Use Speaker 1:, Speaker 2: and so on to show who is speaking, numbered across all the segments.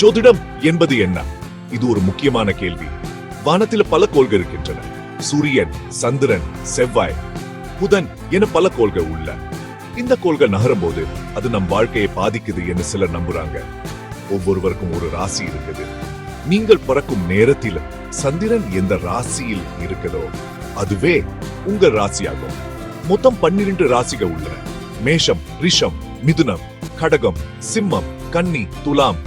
Speaker 1: ஜோதிடம் என்பது என்ன இது ஒரு முக்கியமான கேள்வி வானத்தில் பல கோள்கள் இருக்கின்றன சூரியன் சந்திரன் செவ்வாய் புதன் என பல கோள்கள் உள்ள இந்த கோள்கள் நகரும் போது அது நம் வாழ்க்கையை பாதிக்குது என்று சிலர் நம்புறாங்க ஒவ்வொருவருக்கும் ஒரு ராசி இருக்குது நீங்கள் பிறக்கும் நேரத்தில் சந்திரன் எந்த ராசியில் இருக்கிறதோ அதுவே உங்க ராசியாகும் மொத்தம் பன்னிரண்டு ராசிகள் உள்ளன மேஷம் ரிஷம் மிதுனம் கடகம் சிம்மம் கன்னி துலாம்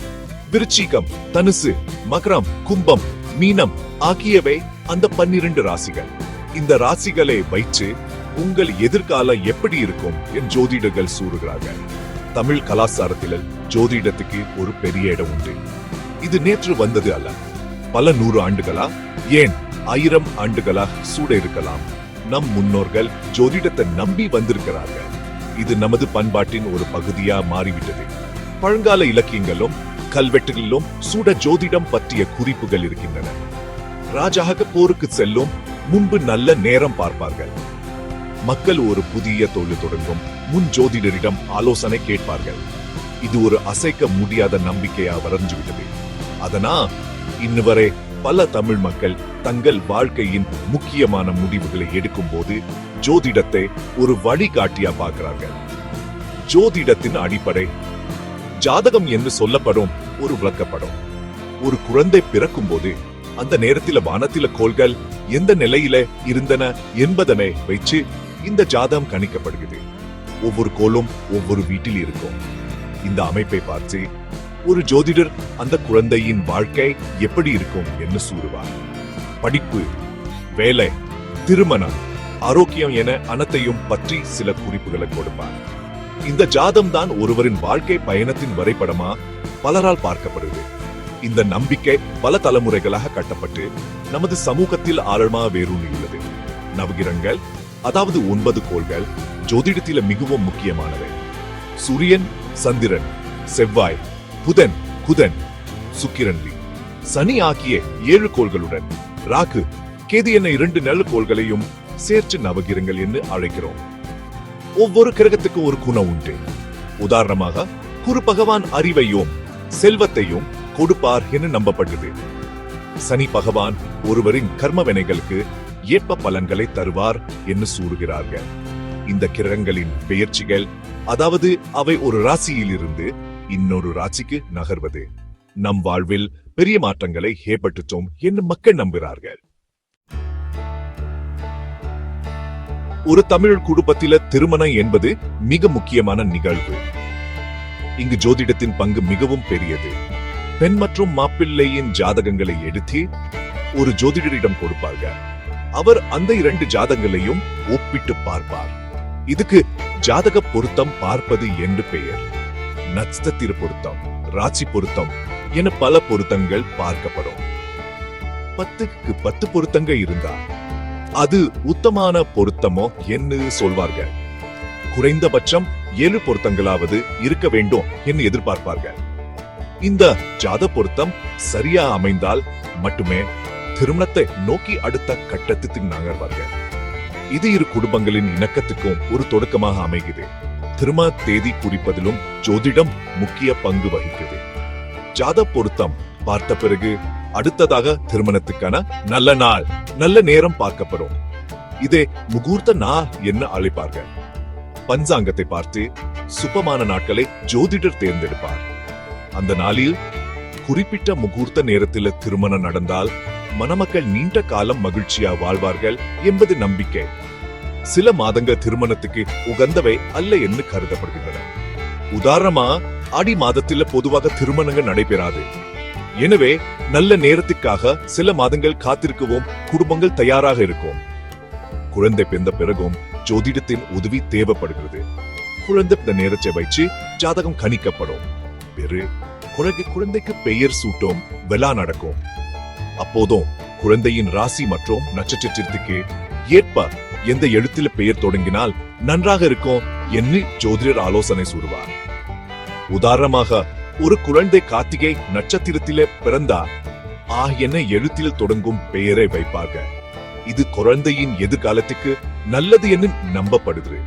Speaker 1: விருச்சிகம் தனுசு மகரம் கும்பம் மீனம் ஆகியவை அந்த பன்னிரண்டு ராசிகள் இந்த ராசிகளை வைத்து உங்கள் எதிர்காலம் எப்படி இருக்கும் என் ஜோதிடர்கள் சூறுகிறார்கள் தமிழ் கலாச்சாரத்தில் ஜோதிடத்துக்கு ஒரு பெரிய இடம் உண்டு இது நேற்று வந்தது அல்ல பல நூறு ஆண்டுகளா ஏன் ஆயிரம் ஆண்டுகளா சூட இருக்கலாம் நம் முன்னோர்கள் ஜோதிடத்தை நம்பி வந்திருக்கிறார்கள் இது நமது பண்பாட்டின் ஒரு பகுதியா மாறிவிட்டது பழங்கால இலக்கியங்களும் கல்வெட்டுகளிலும் சுட ஜோதிடம் பற்றிய குறிப்புகள் இருக்கின்றன ராஜாக போருக்கு செல்லும் முன்பு நல்ல நேரம் பார்ப்பார்கள் மக்கள் ஒரு புதிய தொழில் தொடங்கும் முன் ஜோதிடரிடம் ஆலோசனை கேட்பார்கள் இது ஒரு அசைக்க முடியாத நம்பிக்கையா வரைஞ்சுவிட்டது அதனா இன்னுவரை பல தமிழ் மக்கள் தங்கள் வாழ்க்கையின் முக்கியமான முடிவுகளை எடுக்கும் போது ஜோதிடத்தை ஒரு வழிகாட்டியா பார்க்கிறார்கள் ஜோதிடத்தின் அடிப்படை ஜாதகம் என்று சொல்லப்படும் ஒரு விளக்கப்படம் ஒரு குழந்தை பிறக்கும் போது அந்த நேரத்தில வானத்தில கோள்கள் எந்த நிலையில இருந்தன என்பதனை வைச்சு இந்த ஜாதம் கணிக்கப்படுகிறது ஒவ்வொரு கோலும் ஒவ்வொரு வீட்டில் இருக்கும் இந்த அமைப்பை பார்த்து ஒரு ஜோதிடர் அந்த குழந்தையின் வாழ்க்கை எப்படி இருக்கும் என்று சூறுவார் படிப்பு வேலை திருமணம் ஆரோக்கியம் என அனைத்தையும் பற்றி சில குறிப்புகளை கொடுப்பார் இந்த ஜாதம் தான் ஒருவரின் வாழ்க்கை பயணத்தின் வரைபடமா பலரால் பார்க்கப்படுது இந்த நம்பிக்கை பல தலைமுறைகளாக கட்டப்பட்டு நமது சமூகத்தில் ஆழமாக வேரூன்றியுள்ளது நவகிரங்கள் அதாவது ஒன்பது கோள்கள் ஜோதிடத்தில் மிகவும் முக்கியமானவை சூரியன் சந்திரன் செவ்வாய் புதன் குதன் சுக்கிரன்லி சனி ஆகிய ஏழு கோள்களுடன் ராகு கேது என இரண்டு நல்ல கோள்களையும் சேர்த்து நவகிரங்கள் என்று அழைக்கிறோம் ஒவ்வொரு கிரகத்துக்கு ஒரு குணம் உண்டு உதாரணமாக குரு பகவான் அறிவையும் செல்வத்தையும் கொடுப்பார் என நம்பப்பட்டது சனி பகவான் ஒருவரின் கர்மவினைகளுக்கு ஏற்ப பலன்களை தருவார் என்று சூறுகிறார்கள் இந்த கிரகங்களின் பெயர்ச்சிகள் அதாவது அவை ஒரு ராசியிலிருந்து இன்னொரு ராசிக்கு நகர்வது நம் வாழ்வில் பெரிய மாற்றங்களை ஏற்பட்டுச்சோம் என்று மக்கள் நம்புகிறார்கள் ஒரு தமிழ் குடும்பத்தில திருமணம் என்பது மிக முக்கியமான நிகழ்வு இங்கு ஜோதிடத்தின் பங்கு மிகவும் பெரியது பெண் மற்றும் மாப்பிள்ளையின் ஜாதகங்களை எடுத்து ஒரு ஜோதிடரிடம் கொடுப்பார்கள் அவர் அந்த இரண்டு ஜாதகங்களையும் ஒப்பிட்டு பார்ப்பார் இதுக்கு ஜாதக பொருத்தம் பார்ப்பது என்று பெயர் நட்சத்திர பொருத்தம் ராசி பொருத்தம் என பல பொருத்தங்கள் பார்க்கப்படும் பத்துக்கு பத்து பொருத்தங்கள் இருந்தால் அது உத்தமான பொருத்தமோ என்று சொல்வார்கள் குறைந்தபட்சம் ஏழு பொருத்தங்களாவது இருக்க வேண்டும் என்று எதிர்பார்ப்பார்கள் இந்த ஜாத பொருத்தம் சரியா அமைந்தால் மட்டுமே திருமணத்தை நோக்கி அடுத்த கட்டத்துக்கு நகர்வார்கள் இது இரு குடும்பங்களின் இணக்கத்துக்கும் ஒரு தொடக்கமாக அமைகிறது திருமண தேதி குறிப்பதிலும் ஜோதிடம் முக்கிய பங்கு வகிக்கிறது ஜாத பொருத்தம் பார்த்த பிறகு அடுத்ததாக திருமணத்துக்கான நல்ல நாள் நல்ல நேரம் பார்க்கப்படும் இதே முகூர்த்த நாள் என்ன அழைப்பார்கள் பஞ்சாங்கத்தை பார்த்து சுபமான நாட்களை ஜோதிடர் தேர்ந்தெடுப்பார் அந்த நாளில் குறிப்பிட்ட முகூர்த்த நேரத்தில் திருமணம் நடந்தால் மணமக்கள் நீண்ட காலம் மகிழ்ச்சியா வாழ்வார்கள் என்பது நம்பிக்கை சில மாதங்க திருமணத்துக்கு உகந்தவை அல்ல என்று கருதப்படுகின்றன உதாரணமா ஆடி மாதத்துல பொதுவாக திருமணங்கள் நடைபெறாது எனவே நல்ல நேரத்துக்காக சில மாதங்கள் காத்திருக்கவும் குடும்பங்கள் தயாராக இருக்கும் குழந்தை பிறந்த பிறகும் ஜோதிடத்தின் உதவி தேவைப்படுகிறது குழந்தை இந்த நேரத்தை வச்சு ஜாதகம் கணிக்கப்படும் பெரு குழந்தை குழந்தைக்கு பெயர் சூட்டும் விழா நடக்கும் அப்போதும் குழந்தையின் ராசி மற்றும் நட்சத்திரத்திற்கு ஏற்ப எந்த எழுத்தில பெயர் தொடங்கினால் நன்றாக இருக்கும் என்று ஜோதிடர் ஆலோசனை சூடுவார் உதாரணமாக ஒரு குழந்தை கார்த்திகை நட்சத்திரத்திலே பிறந்தா ஆ எழுத்தில் தொடங்கும் பெயரை வைப்பாங்க இது குழந்தையின் எதிர்காலத்துக்கு நல்லது என்று நம்பப்படுது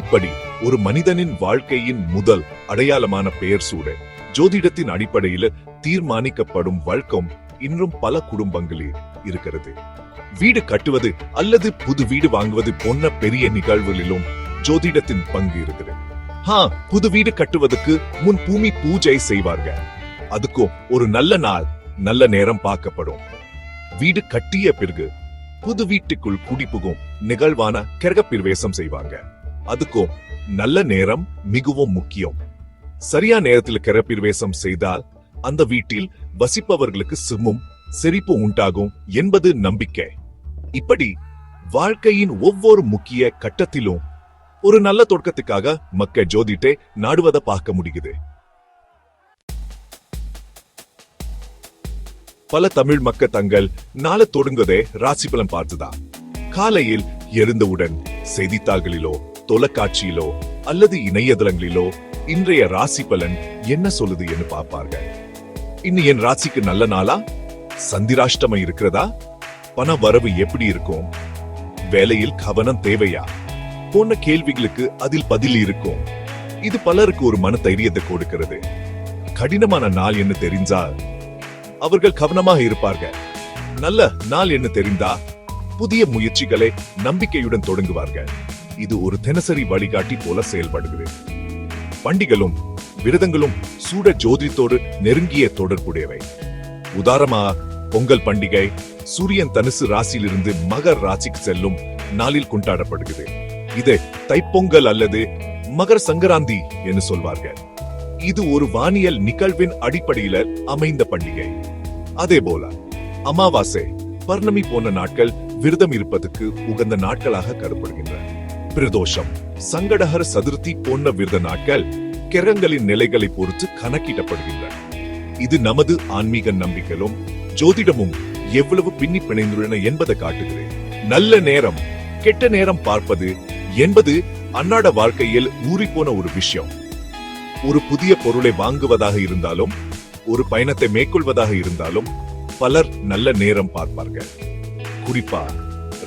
Speaker 1: இப்படி ஒரு மனிதனின் வாழ்க்கையின் முதல் அடையாளமான பெயர் சூட ஜோதிடத்தின் அடிப்படையில தீர்மானிக்கப்படும் வழக்கம் இன்னும் பல குடும்பங்களில் இருக்கிறது வீடு கட்டுவது அல்லது புது வீடு வாங்குவது போன்ற பெரிய நிகழ்வுகளிலும் ஜோதிடத்தின் பங்கு இருக்கிறது ஹா புது வீடு கட்டுவதற்கு முன் பூமி பூஜை செய்வார்கள் அதுக்கும் ஒரு நல்ல நாள் நல்ல நேரம் பார்க்கப்படும் வீடு கட்டிய பிறகு புது வீட்டுக்குள் குடிபுகும் நிகழ்வான கிரகப்பிரவேசம் செய்வாங்க அதுக்கும் நல்ல நேரம் மிகவும் முக்கியம் சரியா நேரத்தில் கிரப்பிரவேசம் செய்தால் அந்த வீட்டில் வசிப்பவர்களுக்கு சுமும் செறிப்பு உண்டாகும் என்பது நம்பிக்கை இப்படி வாழ்க்கையின் ஒவ்வொரு முக்கிய கட்டத்திலும் ஒரு நல்ல தொடக்கத்துக்காக மக்க ஜோதிட்டே நாடுவதை பார்க்க முடியுது பல தமிழ் மக்கள் தங்கள் நாள தொடங்குவதே ராசி பலன் பார்த்துதான் காலையில் எழுந்தவுடன் செய்தித்தாள்களிலோ தொலைக்காட்சியிலோ அல்லது இணையதளங்களிலோ இன்றைய ராசி பலன் என்ன சொல்லுது என்று பார்ப்பார்கள் இன்னும் என் ராசிக்கு நல்ல நாளா சந்திராஷ்டமம் இருக்கிறதா பண வரவு எப்படி இருக்கும் வேலையில் கவனம் தேவையா போன கேள்விகளுக்கு அதில் பதில் இருக்கும் இது பலருக்கு ஒரு மன தைரியத்தை கொடுக்கிறது கடினமான நாள் என்ன தெரிஞ்சா அவர்கள் கவனமாக இருப்பார்கள் நல்ல நாள் என்ன தெரிந்தா புதிய முயற்சிகளை நம்பிக்கையுடன் தொடங்குவார்கள் இது ஒரு தினசரி வழிகாட்டி போல செயல்படுகிறது வண்டிகளும் விரதங்களும் சூட ஜோதித்தோடு நெருங்கிய தொடர்புடையவை உதாரணமாக பொங்கல் பண்டிகை சூரியன் தனுசு ராசியிலிருந்து மகர் ராசிக்கு செல்லும் நாளில் கொண்டாடப்படுகிறது இது தைப்பொங்கல் அல்லது மகர் சங்கராந்தி என்று சொல்வார்கள் இது ஒரு வானியல் நிகழ்வின் அடிப்படையில் அமைந்த பண்டிகை அதே போல அமாவாசை பர்ணமி போன்ற நாட்கள் விரதம் இருப்பதற்கு உகந்த நாட்களாக கருப்படுகின்றன பிரதோஷம் சங்கடகர சதுர்த்தி போன்ற விரத நாட்கள் கிரகங்களின் நிலைகளை பொறுத்து கணக்கிடப்படுகின்றன இது நமது ஆன்மீக நம்பிக்கைகளும் ஜோதிடமும் எவ்வளவு பின்னி பிணைந்துள்ளன என்பதை காட்டுகிறேன் நல்ல நேரம் கெட்ட நேரம் பார்ப்பது என்பது அன்னாட வாழ்க்கையில் ஊறிப்போன ஒரு விஷயம் ஒரு புதிய பொருளை வாங்குவதாக இருந்தாலும் ஒரு பயணத்தை மேற்கொள்வதாக இருந்தாலும் பலர் நல்ல நேரம் பார்ப்பார்கள் குறிப்பா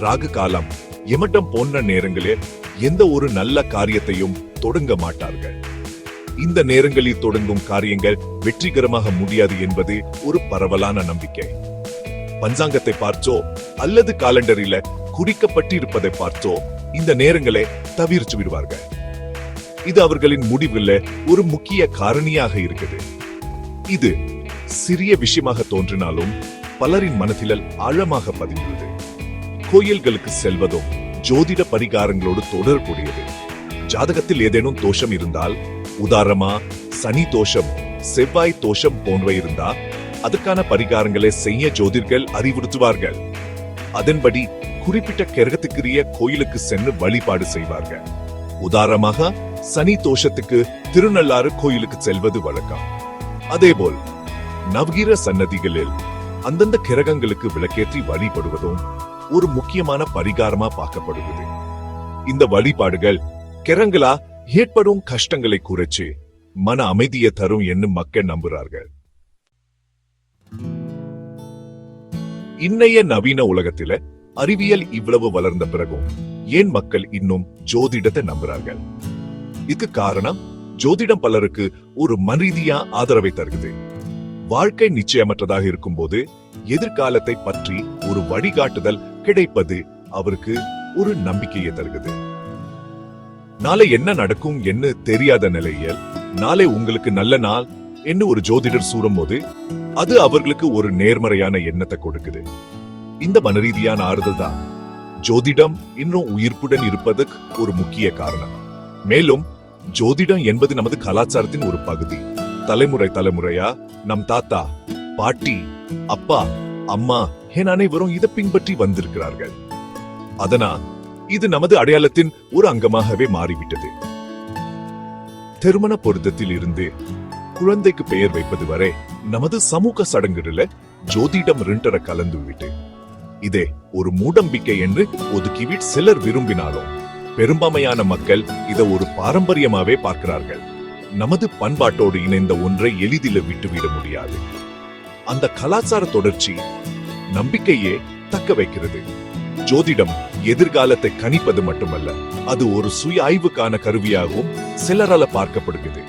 Speaker 1: ராகு காலம் எமட்டம் போன்ற நேரங்களில் எந்த ஒரு நல்ல காரியத்தையும் தொடங்க மாட்டார்கள் இந்த நேரங்களில் தொடங்கும் காரியங்கள் வெற்றிகரமாக முடியாது என்பது ஒரு பரவலான நம்பிக்கை பஞ்சாங்கத்தை பார்த்தோ அல்லது காலண்டரில குறிக்கப்பட்டிருப்பதை பார்த்தோ இந்த நேரங்களை தவிர்த்து விடுவார்கள் இது அவர்களின் முடிவுல ஒரு முக்கிய காரணியாக இருக்குது இது சிறிய விஷயமாக தோன்றினாலும் பலரின் மனதில் ஆழமாக பதிந்துள்ளது கோயில்களுக்கு செல்வதும் ஜோதிட பரிகாரங்களோடு தொடரக்கூடியது ஜாதகத்தில் ஏதேனும் தோஷம் இருந்தால் உதாரணமா சனி தோஷம் செவ்வாய் தோஷம் போன்றவை இருந்தா அதற்கான பரிகாரங்களை செய்ய ஜோதிர்கள் அறிவுறுத்துவார்கள் அதன்படி குறிப்பிட்ட கிரகத்துக்குரிய கோயிலுக்கு சென்று வழிபாடு செய்வார்கள் உதாரணமாக சனி தோஷத்துக்கு திருநள்ளாறு கோயிலுக்கு செல்வது வழக்கம் அதேபோல் நவகிர சன்னதிகளில் அந்தந்த கிரகங்களுக்கு விளக்கேற்றி வழிபடுவதும் ஒரு முக்கியமான பரிகாரமா பார்க்கப்படுகிறது இந்த வழிபாடுகள் கிரங்களா ஏற்படும் கஷ்டங்களை குறைச்சு மன அமைதியை தரும் என்று மக்கள் நம்புகிறார்கள் இன்னைய நவீன உலகத்தில அறிவியல் இவ்வளவு வளர்ந்த பிறகும் ஏன் மக்கள் இன்னும் ஜோதிடத்தை நம்புறார்கள் இதுக்கு காரணம் ஜோதிடம் பலருக்கு ஒரு மனரீதியா ஆதரவை தருகிறது வாழ்க்கை நிச்சயமற்றதாக இருக்கும்போது எதிர்காலத்தை பற்றி ஒரு வழிகாட்டுதல் கிடைப்பது அவருக்கு ஒரு நம்பிக்கையை தருகிறது நாளை என்ன நடக்கும் என்ன தெரியாத நிலையில் நாளை உங்களுக்கு நல்ல நாள் என்று ஒரு ஜோதிடர் சூறும் போது அது அவர்களுக்கு ஒரு நேர்மறையான எண்ணத்தை கொடுக்குது இந்த மனரீதியான ஆறுதல் தான் ஜோதிடம் இன்னும் உயிர்ப்புடன் இருப்பதற்கு ஒரு முக்கிய காரணம் மேலும் ஜோதிடம் என்பது நமது கலாச்சாரத்தின் ஒரு பகுதி தலைமுறை தலைமுறையா நம் தாத்தா பாட்டி அப்பா அம்மா என் அனைவரும் இதை பின்பற்றி வந்திருக்கிறார்கள் அதனால் இது நமது அடையாளத்தின் ஒரு அங்கமாகவே மாறிவிட்டது திருமண பொருத்தத்தில் இருந்து குழந்தைக்கு பெயர் வைப்பது வரை நமது சமூக சடங்குகள ஜோதிடம் ரெண்டரை கலந்து விட்டு இதே ஒரு மூடம்பிக்கை என்று ஒதுக்கிவிட்டு சிலர் விரும்பினாலும் பெரும்பான்மையான மக்கள் இதை ஒரு பாரம்பரியமாவே பார்க்கிறார்கள் நமது பண்பாட்டோடு இணைந்த ஒன்றை எளிதில் விட்டுவிட முடியாது அந்த கலாச்சார தொடர்ச்சி நம்பிக்கையே தக்க வைக்கிறது ஜோதிடம் எதிர்காலத்தை கணிப்பது மட்டுமல்ல அது ஒரு சுய ஆய்வுக்கான கருவியாகவும் சிலரால பார்க்கப்படுகிறது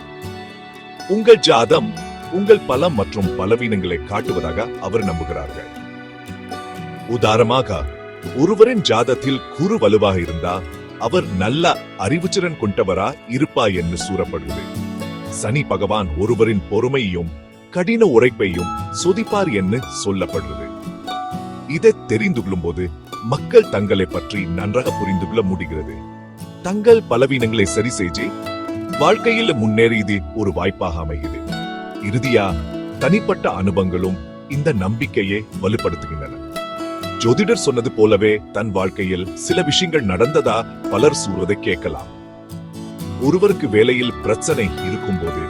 Speaker 1: உங்கள் ஜாதம் உங்கள் பலம் மற்றும் பலவீனங்களை காட்டுவதாக அவர் நம்புகிறார்கள் உதாரணமாக ஒருவரின் ஜாதத்தில் குறு வலுவாக இருந்தா அவர் நல்ல அறிவுச்சிறன் கொண்டவரா இருப்பா என்று சூறப்படுது சனி பகவான் ஒருவரின் பொறுமையும் கடின உரைப்பையும் சொதிப்பார் என்று சொல்லப்படுது இதை தெரிந்து கொள்ளும் போது மக்கள் தங்களை பற்றி நன்றாக புரிந்து கொள்ள முடிகிறது தங்கள் பலவீனங்களை சரி செய்து வாழ்க்கையில் முன்னேறியது ஒரு வாய்ப்பாக அமைகிறது இறுதியா தனிப்பட்ட அனுபவங்களும் இந்த நம்பிக்கையை வலுப்படுத்துகின்றன ஜோதிடர் சொன்னது போலவே தன் வாழ்க்கையில் சில விஷயங்கள் நடந்ததா பலர் சொல்வதை கேட்கலாம் ஒருவருக்கு வேலையில் பிரச்சனை இருக்கும்போது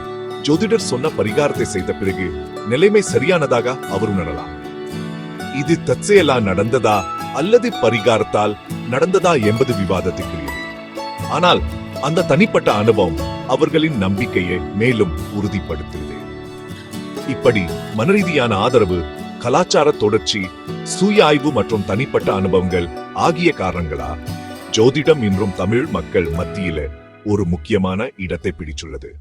Speaker 1: ஜோதிடர் சொன்ன பரிகாரத்தை செய்த பிறகு நிலைமை சரியானதாக அவர் உணரலாம் இது தற்செயலா நடந்ததா அல்லது பரிகாரத்தால் நடந்ததா என்பது விவாதத்துக்குரியது ஆனால் அந்த தனிப்பட்ட அனுபவம் அவர்களின் நம்பிக்கையை மேலும் உறுதிப்படுத்துகிறது இப்படி மனரீதியான ஆதரவு கலாச்சார தொடர்ச்சி சுய ஆய்வு மற்றும் தனிப்பட்ட அனுபவங்கள் ஆகிய காரணங்களா ஜோதிடம் இன்றும் தமிழ் மக்கள் மத்தியில ஒரு முக்கியமான இடத்தை பிடிச்சுள்ளது